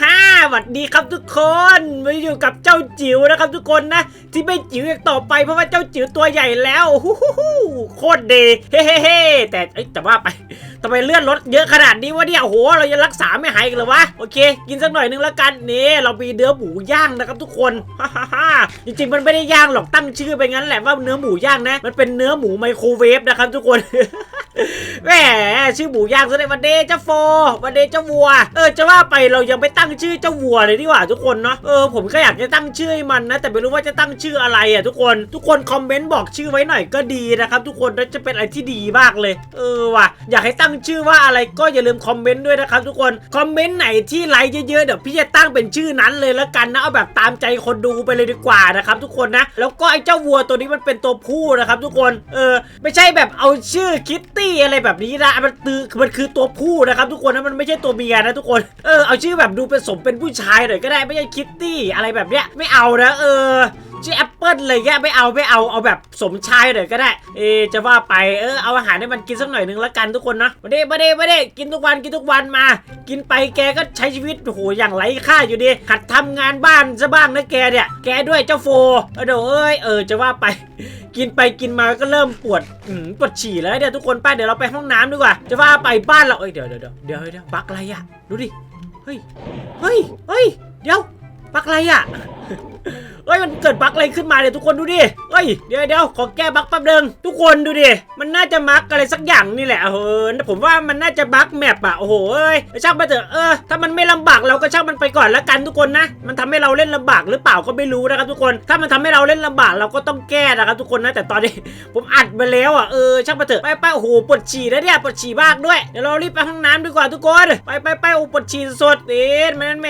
ฮ่าสวัสดีครับทุกคนมาอยู่กับเจ้าจิ๋วนะครับทุกคนนะ ที่ไม่จิ๋วอีกต่อไปเพราะว่าเจ้าจิ๋วตัวใหญ่แล้วฮู้ฮู้ฮู้โคตรดีเฮ้เฮ้เฮ้แต่เอ้ยแต่ว่าไปทำไมเลื่อนรถเยอะขนาดนี้วะเนี่ยโอ้โหเรายังรักษาไม่หายอีกันเหรอวะโอเค กินสักหน่อยนึงแล้วกันนี่เรามีเนื้อหมูย่างนะครับทุกคนฮ่าฮ่าฮ่าจริงๆมันไม่ได้ย่างหรอกตั้งชื่อไปงั้นแหละว่าเนื้อหมูย่างนะ มันเป็นเนื้อหมูไมโครเวฟนะครับทุกคน แหมชื่อหมูย่างซะเลยวันเดย์เจ้าโฟวันเดย์เจ้าวัว เออจะว่าไปเรายังไม่ตั้งชื่อเจ้าวัวเลยดีกว่าทุกคนเนาะเออผมก็อยากจะตั้งชื่อให้มันนะ แต่ไม่รู้ว่าจะตั้งชื่ออะไรอะทุกคนทุกคนคอมเมนต์บอกชื่อไว้หน่อยก็ดีนะครับทุกคนแล้วจะเป็นอะไรที่ดีมากเลย เออว่ะอยากให้ตั้งชื่อว่าอะไรก็อย่าลืมคอมเมนต์ด้วยนะครับทุกคนคอมเมนต์ไหนที่ไลค์เยอะๆเดี๋ยวพี่จะตั้งเป็นชื่อนั้นเลยแล้วกันนะเอาแบบตามใจคนดูไปเลยดีกว่านะครับทุกคนนะแล้วก็ไอ้เจ้าวัวตัวนี้มันเป็นตัวผู้นะครับทุกคนเออไม่ใช่แบบเอาชื่อคิตตี้อะไรแบบนี้นะมันตือมันคือตัวผู้นะครับ ทุกคนนะมันไม่ใช่ตัวเมียนะทุกคนเออเอาชื่อแบบดูเป็นสมเป็นผู้ชายหน่อยก็ได้ไม่ใช่คิตตี้อะไรแบบเนี้ยไม่เอานะเออชื่อแอปเปิลเลยแกไม่เอาไม่เอาเอาแบบสมชายหน่อยก็ได้ เอจะว่าไปเออเอาอาหารให้มันกินสักหน่อยนึงละกันทุกคนนะไมาเด้ไมาเด้ไมาเด้กินทุกวันกินทุกวันมา กินไปแกก็ใช้ชีวิตโอ้โหอย่างไร้ค่าอยู่ดีหัดทำงานบ้านซะบ้างนะแกเนี่ย แกด้วยเจ้าโฟเออเดี๋ยวเอ้ยเออจะว่าไป กินไปกินมาก็เริ่มปวดปวดฉี่แล้วเนี่ยทุกคนไปเดี๋ยวเราไปห้องน้ำดีกว่า จะว่าไปบ้านเราเอ้ยเดี๋ยวเดี๋ยวเดี๋ยวเดี๋ยวเดี๋ยวบักอะไรอะดูดิเฮ้ยเฮ้ยเฮ้ยเดี๋ยวบักอะไรอะ เฮ้ยมันเกิดบั๊กอะไรขึ้นมาเนี่ยทุกคนดูดิเฮ้ยเดี๋ยวเดี๋ยวขอแก้บั๊กแป๊บนึงทุกคนดูดิมันน่าจะมั๊กอะไรสักอย่างนี่แหละเออผมว่ามันน่าจะบั๊กแมปอะโอ้โหเอ้ยช่างมาเถอะเออถ้ามันไม่ลำบากเราก็ช่างมันไปก่อนละกันทุกคนนะ มันทำให้เราเล่นลำบากหรือเปล่าก็ไม่รู้นะครับทุกคน ถ้ามันทำให้เราเล่นลำบากเราก็ต้องแก้นะครับทุกคนนะแต่ตอนนี้ผมอัดมาแล้วอะเออช่างมาเถอะไปไปโอ้โหปวดฉี่แล้วเนี่ยปวดฉี่มากด้วยเดี๋ยวเรารีบไปห้องน้ำดีกว่าทุกคน ไปไปไปโอ้ปวดฉี่สดเอ็นแมนแม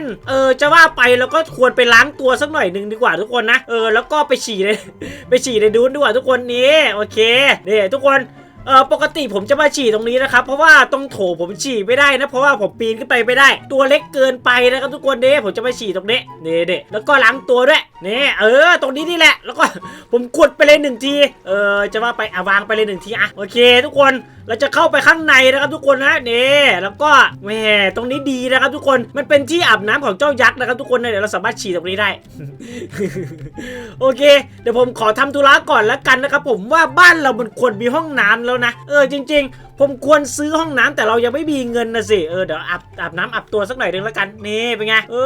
นเออจะว่าไปเราก็ควรไปล้างตัวสักหน่อยหนึ่งดีกว่าทุกคนนะ เออแล้วก็ไปฉี่เลยไปฉี่ในดูนดีกว่าทุกคนนี่โอเคนี่ทุกคนเออปกติผมจะมาฉี่ตรงนี้นะครับ เพราะว่าตรงโถผมฉี่ไม่ได้นะ เพราะว่าผมปีนขึ้นไปไม่ได้ ตัวเล็กเกินไปนะครับทุกคนเด้ผมจะมาฉี่ตรงนี้นี่เด้แล้วก็ล้างตัวด้วยนี่เออ ตรงนี้นี่แหละ แล้วก็ผมกดไปเลยหนึ่งที เออจะว่าไปอะวางไปเลยหนึ่งทีอะโอเค ทุกคนเราจะเข้าไปข้างในนะครับทุกคนนะนี่แล้วก็แหมตรงนี้ดีนะครับทุกคนมันเป็นที่อาบน้ำของเจ้ายักษ์นะครับทุกคนนะเดี๋ยวเราสามารถฉี่ตรงนี้ได้ โอเค เดี๋ยวผมขอทำธุระก่อนแล้วกันนะครับผมว่าบ้านเรามันควรมีห้องน้ำแล้วนะ เออจริง ๆผมควรซื้อห้องน้ำแต่เรายังไม่มีเงินนะสิ เออเดี๋ยวอาบอาบน้ำอาบตัวสักหน่อยนึงแล้วกัน นี่เป็นไง เอ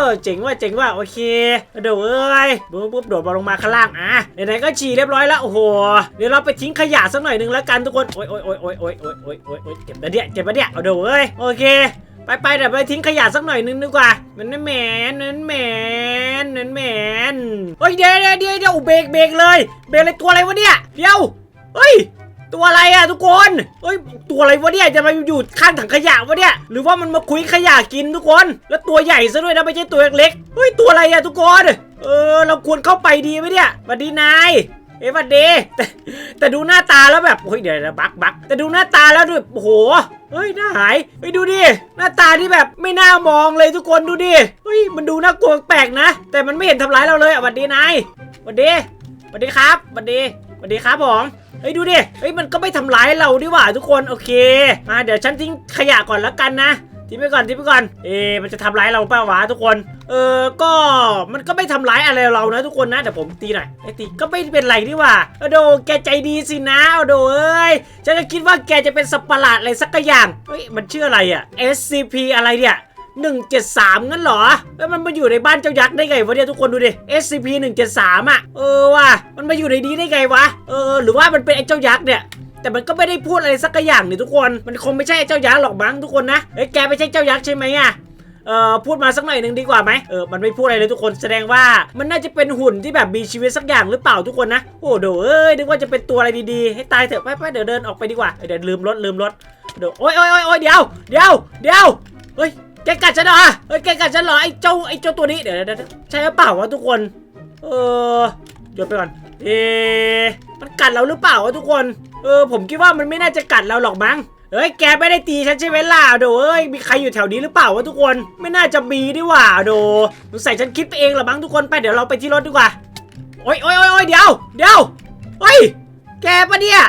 อ เจ๋งว่าเจ๋งว่าโอเค เดี๋ยวเอ้ยปุ๊บปุ๊บโดดมาลงมาข้างล่างอะไหนๆก็ฉี่เรียบร้อยแล้วโอ้โห เดี๋ยวเราไปทิ้งขยะสักหน่อยนึงแล้วกันทุกคน โอ๊ยโอ๊ยโอ๊ยโอ๊ยโอ๊ยโอ๊ยโอ๊ยโอ๊ยเจ็บปะเนี่ยเจ็บปะเนี่ยเอาเดี๋ยวเอ้ยโอเคไปไปเดี๋ยวไปทิ้งขยะสักหน่อยนึงดีกว่า มันนั่นแมนนั่นแมนนั่นแมนเฮ้ยเดี๋ยวเดี๋ยวเดี๋ยวเดี๋ยวเบรกเบรกเลย เบรกเลยตัวอะไรวะเนี่ย เดี๋ยว เฮ้ย ตัวอะไรอะทุกคนเฮ้ยตัวอะไรวะเนี่ยจะมาอยู่ข้างถังขยะวะเนี่ยหรือว่ามันมาคุยขยะกินทุกคน แล้วตัวใหญ่ซะด้วยนะไม่ใช่ตัวเล็กๆเฮ้ยตัวอะไรอะทุกคนเออเราควรเข้าไปดีไหมเนี่ยสวัสดีนายเอ้ยวัสดีแต่แต่ดูหน้าตาแล้วแบบเฮ้ยเดี๋ยวนะบักบักแต่ดูหน้าตาแล้วด้วยโอ้โหเฮ้ยหน้าหายไปดูดิหน้าตาที่แบบไม่น่ามองเลยทุกคนดูดิเฮ้ยมันดูน่ากลัวแปลกนะ แต่มันไม่เห็นทำร้ายเราเลยอะวัสดีนายวัสดีวัสดีครับวัสดี สวัสดีครับผมเฮ้ยดูดิเฮ้ยมันก็ไม่ทำร้ายเราดีหว่าทุกคนโอเค มาเดี๋ยวฉันทิ้งขยะก่อนแล้วกันนะทิ้งไปก่อนทิ้งไปก่อน เอะมันจะทำร้ายเราเปล่าวะทุกคน เออก็มันก็ไม่ทำร้ายอะไรเรานะทุกคนนะแต่ผมตีหน่อยไอ้ตีก็ไม่เป็นไรนี่ว่าเอโดแกใจดีสินะเอโดเอ้ยฉันก็คิดว่าแกจะเป็นสัประหลาดอะไรสักอย่างเฮ้ยมันชื่ออะไรอะ SCP อะไรเนี่ย 173 งั้นเหรอ แล้วมันมาอยู่ในบ้านเจ้ายักษ์ได้ไงวะเนี่ยทุกคนดูดิ SCP 173อะ เออว่ะ มันมาอยู่ในนี้ได้ไงวะ เออ หรือว่ามันเป็นไอ้เจ้ายักษ์เนี่ยแต่มันก็ไม่ได้พูดอะไรสักอย่างนี่ทุกคน มันคงไม่ใช่ไอ้เจ้ายักษ์หรอกมั้งทุกคนนะ เฮ้ยแกไม่ใช่เจ้ายักษ์ใช่ไหมอะ เอ่อพูดมาสักหน่อยหนึ่งดีกว่าไหมเออ มันไม่พูดอะไรเลยทุกคน แสดงว่ามันน่าจะเป็นหุ่นที่แบบมีชีวิตสักอย่างหรือเปล่าทุกคนนะ โอ้โดเอ้ย นึกว่าจะเป็นตัวอะไรดีๆ ให้ตายเถอะ ไปไปเดี๋ยวเดินออกไปดีกว่า เดี๋ยวลืมรถลืมรถ เดี๋ยวโอ๊ยโอ๊ยโอ๊ยโอ๊ยเดี๋ยว เดี๋ยว เดี๋ยว เฮ้ย แกกัดฉันเหรอเฮ้ยแกกัดฉันเหรอไอ้เจ้าไอ้เจ้าตัวนี้เดี๋ยวเดี๋ยวใช่หรือเปล่าวะทุกคน เออหยุดไปก่อน เอะมันกัดเราหรือเปล่าวะทุกคน เออผมคิดว่ามันไม่น่าจะกัดเราหรอกมั้งเฮ้ยแกไม่ได้ตีฉันใช่ไหมล่ะโดเอ้ยมีใครอยู่แถวนี้หรือเปล่าวะทุกคนไม่น่าจะมีดีว่าโดสงสัยฉันคิดไปเองหรอมั้งทุกคนไปเดี๋ยวเราไปที่รถดีกว่าโอ๊ยโอ๊ยโอ๊ยโอ๊ยเดี๋ยวเดี๋ยวเฮ้ยแกปะเนี่ย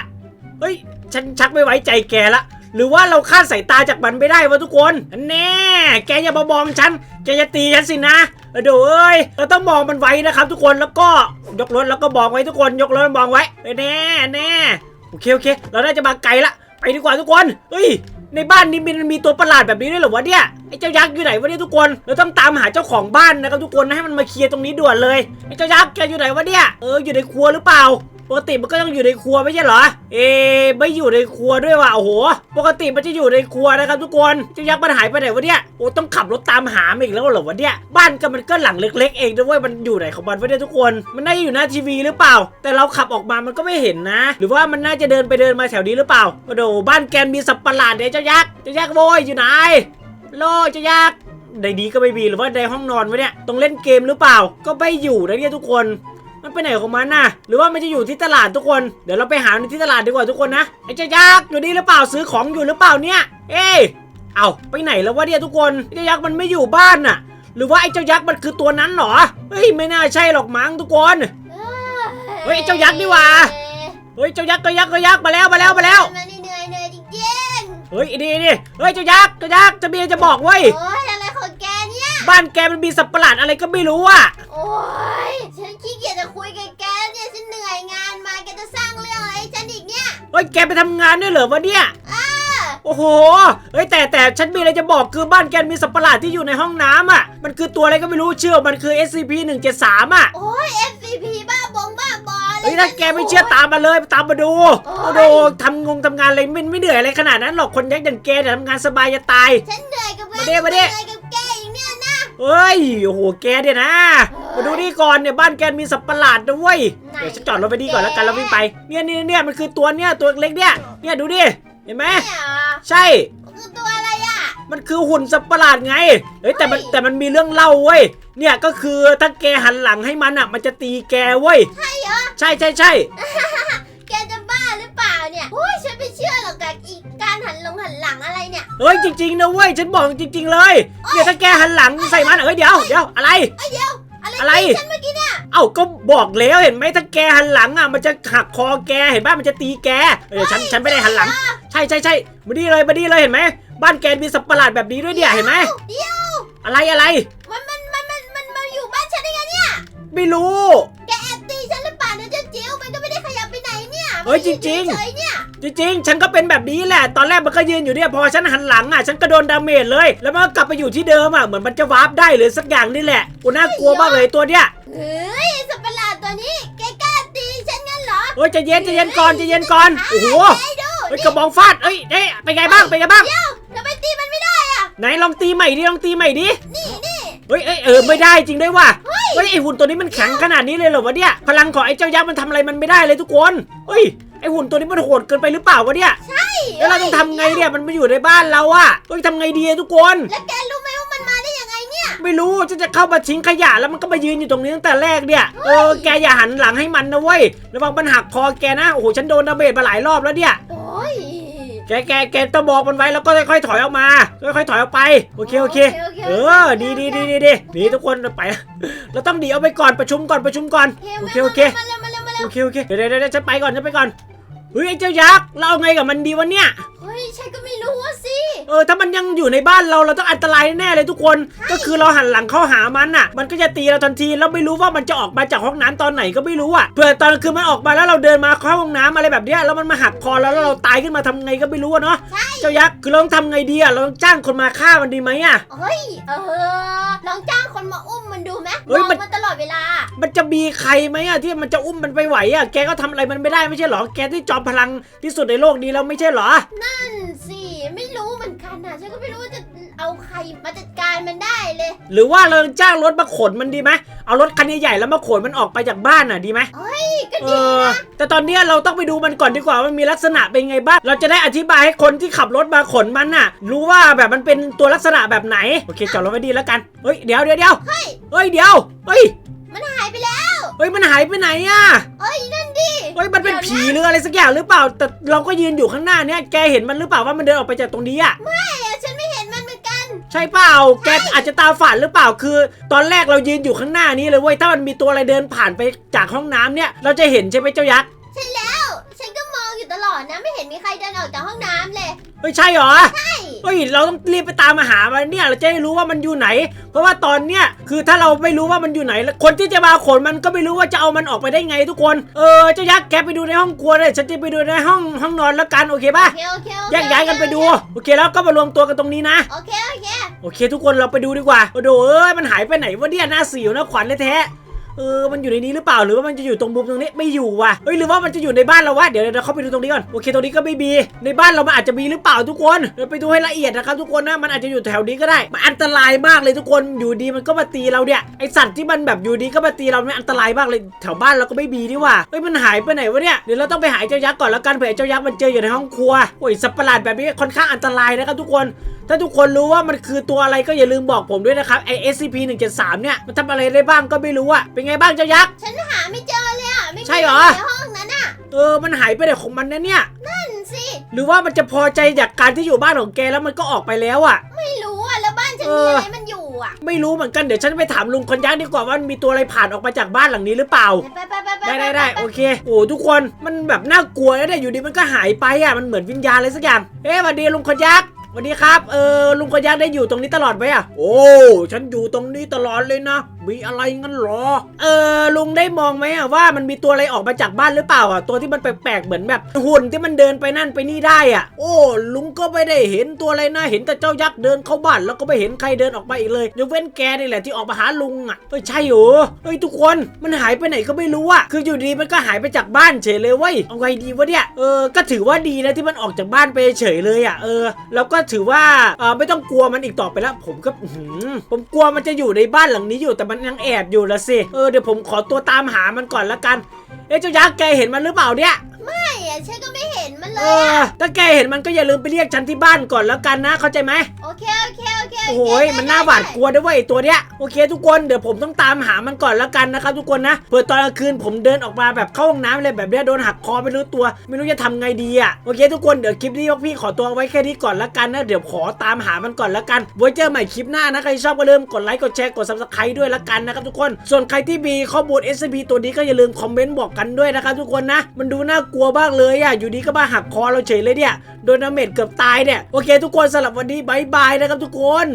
เฮ้ยฉันชักไม่ไว้ใจแกละ หรือว่าเราคาดสายตาจากมันไม่ได้วะทุกคน แน่ แกอย่ามามองฉัน แกจะตีฉันสินะเดี๋ยวเอ้ย เราต้องมองมันไว้นะครับ ทุกคน แล้วก็ยกรถแล้วก็มองไว้ทุกคน ยกรถมองไว้ แน่แน่โอเคโอเค เราน่าจะมาไกลละ ไปดีกว่าทุกคน เฮ้ย ในบ้านนี้มันมีตัวประหลาดแบบนี้ด้วยเหรอวะเนี่ย ไอ้เจ้ายักษ์อยู่ไหนวะเนี่ยทุกคน เราต้องตามหาเจ้าของบ้านนะครับทุกคนนะให้มันมาเคลียร์ตรงนี้ด่วนเลย ไอ้เจ้ายักษ์แกอยู่ไหนวะเนี่ย เอออยู่ในครัวหรือเปล่า ปกติมันก็ต้องอยู่ในครัวไม่ใช่เหรอ เอะไม่อยู่ในครัวด้วยว่ะโอ้โห ปกติมันจะอยู่ในครัวนะครับทุกคนเจ้ายักษ์มันหายไปไหนวะเนี่ยโอ้ต้องขับรถตามหามันอีกแล้วเหรอวะเนี่ยบ้านก็มันก็หลังเล็ก ๆ เองด้วยมันอยู่ไหนของมันวะเนี่ยทุกคน มันน่าจะอยู่หน้าทีวีหรือเปล่า แต่เราขับออกมามันก็ไม่เห็นนะ หรือว่ามันน่าจะเดินไปเดินมาแถวนี้หรือเปล่าโอ้โหบ้านแกนมีสัตว์ประหลาดเนี่ยเจ้ายักษ์เจ้ายักษ์โวยอยู่ไหนโลเจ้ายักษ์ในนี้ก็ไม่มีหรือว่าในห้องนอนวะเนี่ยต้องเล่นเกมหรือเปล่า ก็ไม่อยู่นะเนี่ยทุกคน มันไปไหนของมันน่ะ หรือว่ามันจะอยู่ที่ตลาดทุกคน เดี๋ยวเราไปหาในที่ตลาดดีกว่าทุกคนนะ ไอ้เจ้ายักษ์อยู่นี่หรือเปล่าซื้อของอยู่หรือเปล่าเนี่ย เอ้ยเอาไปไหนแล้ววะเนี่ยทุกคนไอ้เจ้ายักษ์มันไม่อยู่บ้านน่ะ หรือว่าไอ้เจ้ายักษ์มันคือตัวนั้นเหรอ เฮ้ยไม่น่าใช่หรอกมั้งทุกคน เฮ้ยไอ้เจ้ายักษ์นี่หว่า เฮ้ยเจ้ายักษ์เจ้ายักษ์เจ้ายักษ์มาแล้วมาแล้วมาแล้ว มันเหนื่อยเหนื่อยจริงเฮ้ยดีดีเฮ้ยเจ้ายักษ์เจ้ายักษ์จะมีอะไรจะบอกเว้ย ๆโอ้ย บ้านแกมันมีสัตว์ประหลาดอะไรก็ไม่รู้อะ โอ้ยฉันขี้เกียจจะคุยกับแกเนี่ยฉันเหนื่อยงานมาแกจะสร้างเรื่องอะไรให้ฉันอีกเนี่ยเฮ้ยแกไปทำงานด้วยเหรอวะเนี่ยอ่าโอ้โห เฮ้ยแต่แต่ฉันมีอะไรจะบอกคือบ้านแกมีสัตว์ประหลาดที่อยู่ในห้องน้ำอะ มันคือตัวอะไรก็ไม่รู้เชื่อว่ามันคือ SCP 173อะ โอ้ย SCP บ้าบงบ้าบอเลย เฮ้ยถ้าแกไม่เชื่อตามมาเลยตามมาดูโอ้โหทำงงทำงานอะไรไม่ไม่เหนื่อยอะไรขนาดนั้นหรอกคนยักษ์อย่างแกเนี่ยทำงานสบายจะตาย ฉันเหนื่อยกับแกมาดิมาดิเหนื่อยกับแกอีก เนี่ยนะเฮ้ย โอ้โห แกเนี่ยนะ มาดูนี่ก่อนเนี่ยบ้านแกมีสัตว์ประหลาดนะเว้ยไหนเดี๋ยวฉันจอดรถไปดีก่อนแล้วกันแล้ววิ่งไป เนี่ยเนี่ยเนี่ยมันคือตัวเนี่ยตัวเล็กเนี่ย เนี่ยดูดิ เห็นไหม เนี่ยใช่คือตัวอะไรอะ มันคือหุ่นสัตว์ประหลาดไง เฮ้ยแต่มันเฮ้ยแต่มันมีเรื่องเล่าเว้ย เนี่ยก็คือถ้าแกหันหลังให้มันอะ มันจะตีแกเว้ย ใช่เหรอ ใช่ใช่ใช่ นลงหันหลังอะไรเนี่ย เฮ้ยจริงๆนะเว้ยฉันบอกจริง ๆ เลยเนี่ยถ้าแกหันหลังใส่มันเฮ้ยเดี๋ยวเดี๋ยวอะไรไอ้ยเดี๋ยวอะไรอะไร ตีฉันเมื่อกี้เนี่ยเอ้าก็บอกแล้วเห็นไหมถ้าแกหันหลังอะมันจะหักคอแกเห็นป่ะมันจะตีแกเออฉันฉันไม่ได้หันหลัง ใช่ใช่ใช่มาดีเลยมาดีเลยเห็นไหมบ้านแกมีสัตว์ประหลาดแบบนี้ด้วยเนี่ยเห็นไหมเดี๋ยวอะไรอะไร มันมันมันมันมันมาอยู่บ้านฉันได้ไงเนี่ยไม่รู้ แกแอบตีฉันหรือเปล่าเนี่ยเจ้าจิ๋วมันก็ไม่ได้ขยับไปไหนเนี่ยเฮ้ยจริงๆเฉยๆเนี่ย จริงๆ ฉันก็เป็นแบบนี้แหละ ตอนแรกมันก็ยืนอยู่เนี่ยพอฉันหันหลังอะฉันก็โดนดาเมจเลย แล้วมันก็กลับไปอยู่ที่เดิมอะเหมือนมันจะวาร์ปได้หรือสักอย่างนี่แหละกูน่ากลัวมากเลยตัวเนี้ยเฮ้ยสัตว์ประหลาดตัวนี้แกกล้าตีฉันงั้นเหรอ เฮ้ยใจะเย็นใจะเย็นก่อนใจะเย็นก่อนโอ้โหไอ้ดูเฮ้ยกระบองฟาดเอ้ยเอ๊ะเป็นไงบ้างเป็นไงบ้างเดี๋ยวทำไมตีมันไม่ได้อะไหนลองตีใหม่ดิลองตีใหม่ดินี่นี่เฮ้ยเอ้ยเออไม่ได้จริงด้วยว่ะเฮ้ยไอหุ่นตัวนี้มันแข็งขนาดนี้เลยเหรอวะเนี่ยพลังของไอ้เจ้ายักษ์มันทำอะไรมันไม่ได้เลยทุกคนเฮ้ย ไอหุ่นตัวนี้มันโหดเกินไปหรือเปล่าวะเนี่ย ใช่แล้วเราต้องทำไงเนี่ย มันมาอยู่ในบ้านเราอะเฮ้ยทำไงดีอะทุกคน แล้วแกรู้ไหมว่ามันมาได้ยังไงเนี่ย ไม่รู้จะจะเข้ามาทิ้งขยะแล้วมันก็มายืนอยู่ตรงนี้ตั้งแต่แรกเนี่ย เออ แกอย่าหันหลังให้มันนะเว้ย ระวังมันหักคอแกนะ โอ้โห ฉันโดนดาเมจมาหลายรอบแล้วเนี่ย โอ้ย แกแกแกต้องบอกมันไว้แล้วก็ค่อยๆถอยออกมา ค่อยๆถอยออกไป โอเค โอเคเออ ดีดีดีดีดีนี่ทุกคนไป เราต้องดีเอาไปก่อนประชุมก่อนประชุมก่อน โอเค โอเค มาเร็ว โอเคโอเคเดี๋ยวเดี๋ยวเดี๋ยวจะไปก่อนจะไปก่อนเฮ้ยไอ้เจ้ายักษ์เราเอาไงกับมันดีวะเนี่ย เเออถ้ามันยังอยู่ในบ้านเราเราต้องอันตรายแน่เลยทุกคน ก็คือเราหันหลังเข้าหามันน่ะ มันก็จะตีเราทันทีแล้วไม่รู้ว่ามันจะออกมาจากห้องน้ำตอนไหนก็ไม่รู้อะเผื่อตอนคือมันออกมาแล้วเราเดินมาเข้าห้องน้ำอะไรแบบเนี้ยแล้วมันมาหักคอเราแล้วเราตายขึ้นมาทำไงก็ไม่รู้อะเนาะใช่เจ้ายักษ์คือเราต้องทำไงดีอะเราต้องจ้างคนมาฆ่ามันดีไหมอะเฮ้ยเออลองจ้างคนมาอุ้มมันดูไหมเฮ้ยมองมันมันตลอดเวลา มันจะมีใครไหมอะที่มันจะอุ้มมันไปไหวอะแกก็ทำอะไรมันไม่ได้ไม่ใช่เหรอแกที่จอมพลังที่สุดในโลกนี้แล้วไม่ใช่เหรอ นั่นสิไม่รู้เหมือนกันนะฉันก็ไม่รู้ว่าจะเอาใครมาจัดการมันได้เลย หรือว่าเราจ้างรถมาขนมันดีไหมเอารถคันใหญ่ๆแล้วมาขนมันออกไปจากบ้านน่ะดีไหมนี่ก็เอดีอ นะแต่ตอนเนี้ยเราต้องไปดูมันก่อนดีกว่าว่ามันมีลักษณะเป็นไงบ้าง เราจะได้อธิบายให้คนที่ขับรถมาขนมันน่ะ รู้ว่าแบบมันเป็นตัวลักษณะแบบไหน โอเคจอดรถไว้ดีแล้วกัน เฮ้ยเดี๋ยวเดี๋ยวเดี๋ยวเฮ้ย เฮ้ยเดี๋ยว เฮ้ย มันหายไปแล้ว เฮ้ยมันหายไปไหนอะเอ้ยนั่นดิเฮ้ยมันเป็นผีหรืออะไรสักอย่างหรือเปล่า แต่เราก็ยืนอยู่ข้างหน้าเนี่ย แกเห็นมันหรือเปล่าว่ามันเดินออกไปจากตรงนี้อะไม่อะฉันไม่เห็นมันเหมือนกัน ใช่เปล่า แกอาจจะตาฝันหรือเปล่า คือ ตอนแรกเรายืนอยู่ข้างหน้านี้เลยเว้ย ถ้ามันมีตัวอะไรเดินผ่านไปจากห้องน้ำเนี่ย เราจะเห็นใช่ไหมเจ้ายักษ์ ใช่แล้วฉันก็มองอยู่ตลอดนะไม่เห็นมีใครเดินออกจากห้องน้ำเลยเฮ้ยใช่เหรอ ใช่เฮ้ยเราต้องรีบไปตามมาหามันเนี่ยเราจะได้รู้ว่ามันอยู่ไหน เพราะว่าตอนเนี้ยคือถ้าเราไม่รู้ว่ามันอยู่ไหนแล้วคนที่จะมาขนมันก็ไม่รู้ว่าจะเอามันออกไปได้ไงทุกคน เออเจ้ายักษ์แกไปดูในห้องครัวเลยฉันจะไปดูในห้องห้องนอนแล้วกันโอเคป่ะโอเคโอเคโอเคแยกย้ายกันไปดู โอเคแล้วก็มารวมตัวกันตรงนี้นะ โอเคโอเคโอเคทุกคนเราไปดูดีกว่า โอ้โหเอ้ยมันหายไปไหนวะเนี่ยหน้าสิวนะขวัญเลยแท้ เออมันอยู่ในนี้หรือเปล่าหรือว่ามันจะอยู่ตรงมุมตรงนี้ไม่อยู่ว่ะเฮ้ยหรือว่ามันจะอยู่ในบ้านเราวะเดี๋ยวเดี๋ยวเข้าไปดูตรงนี้ก่อนโอเคตรงนี้ก็ไม่มีในบ้านเรามันอาจจะมีหรือเปล่าทุกคนเดี๋ยวไปดูให้ละเอียดนะครับทุกคนนะมันอาจจะอยู่แถวนี้ก็ได้มันอันตรายมากเลยทุกคนอยู่ดีมันก็มาตีเราเนี่ยไอสัตว์ที่มันแบบอยู่ดีก็มาตีเราเนี่ยอันตรายมากเลยแถวบ้านเราก็ไม่มีนี่ว่ะเฮ้ยมันหายไปไหนวะเนี่ยเดี๋ยวเราต้องไปหาเจ้ายักษ์ก่อนแล้วกันเผื่อเจ้ายักษ์มันเจออยู่ในห้องครัวโอ้ยสัตว์ประหลาดแบบนี้ค่อนข้างอันตรายนะครับทุกคนถ้าทุกคนรู้ว่ามันคือตัวอะไรก็อย่าลืมบอกผมด้วยนะครับไอ SCP 173เนี่ยมันทำอะไรได้บ้างก็ไม่รู้อะเป็นไงบ้างเจ้ายักษ์ ฉันหาไม่เจอเลยอะ ไม่มีใช่เหรอ ในห้องนั้นอะ เออมันหายไปไหนของมันนะเนี่ย นั่นสิ หรือว่ามันจะพอใจจากการที่อยู่บ้านของแกแล้วมันก็ออกไปแล้วอะไม่รู้อะ แล้วบ้านฉันเอมีอออะไรมันอยู่อะ ไม่รู้เหมือนกันเดี๋ยวฉันไปถามลุงคนยักษ์ดีกว่าว่ามันมีตัวอะไรผ่านออกมาจากบ้านหลังนี้หรือเปล่า ไปไปไปไปได้ได้ได้โอเคโอ้ทุกคนมันแบบน่ากลัวนะเนี่ยอยู่ดีมันก็หายไปอะมันเหมือนวิญญาณอะไรสักอย่างเอ๊ะสวัสดีลุงคนยักษ์สวัสดีครับเออลุงคนยักษ์ได้อยู่ตรงนี้ตลอดไหมอะโอ้ฉันอยู่ตรงนี้ตลอดเลยนะ มีอะไรงั้นเหรอ เออลุงได้มองไหมอะว่ามันมีตัวอะไรออกมาจากบ้านหรือเปล่าอะตัวที่มันแปลกๆเหมือนแบบหุ่นที่มันเดินไปนั่นไปนี่ได้อะ โอ้ลุงก็ไม่ได้เห็นตัวอะไรนะเห็นแต่เจ้ายักษ์เดินเข้าบ้านแล้วก็ไม่เห็นใครเดินออกมาอีกเลยยกเว้นแกนี่แหละที่ออกมาหาลุงอะเฮ้ยใช่เหรอเฮ้ยทุกคนมันหายไปไหนก็ไม่รู้อะคืออยู่ดีมันก็หายไปจากบ้านเฉยเลยเว้ยเอาไงดีวะเนี่ยเออก็ถือว่าดีนะที่มันออกจากบ้านไปเฉยเลยอะเออแล้วก็ถือว่าเออไม่ต้องกลัวมันอีกต่อไปแล้วผมก็ผมกลัวมันจะอยู่ในบ้านหลังนี้อยู่แต่มันยังแอบอยู่ละสิ เออเดี๋ยวผมขอตัวตามหามันก่อนละกัน เอ๊ะเจ้ายักษ์แกเห็นมันหรือเปล่าเนี่ย ไม่อะฉันก็ไม่เห็นมันเลเอยออะถ้าแกเห็นมันก็อย่าลืมไปเรียกฉันที่บ้านก่อนแล้วกันนะ เข้าใจไหมโอเคโอเคโอเคโอ้โหยมันน่าหวาดกลัวด้วยเวยไอ้ตัวเนี้ยโอเค ทุกคนเดี๋ยวผมต้องตามหามันก่อนแล้วกันนะครับทุกคนนะเผื่อตอนกลางคืนผมเดินออกมาแบบเข้าห้องน้ำอะไรแบบเนี้ยโดนหักคอไม่รู้ตัว ไม่รู้จะทำไงดีอะโอเคทุกคนเดี๋ยวคลิปนี้พวกพี่ขอตัวไว้แค่นี้ก่อนแล้วกันนะเดี๋ยวขอตามหามันก่อนแล้วกันไว้เจอใหม่คลิปหน้านะใครชอบก็ลืมกดไลค์กดแชร์กด subscribe ด้วยละกันนะครับทุกคนส่วนใครที่มีข้อมูล SCP ตัวนี้ก็อย่าลืมคอมเมนต์บอกกันด้วยนะครับทุกคนนะมันดูน่ากลัวบ้างเลยอะอยู่ดีก็มาหักคอเราเฉยเลยเนี่ยโดนดาเมจเกือบตายเนี่ยโอเค ทุกคนสำหรับวันนี้บายบายนะครับทุกคน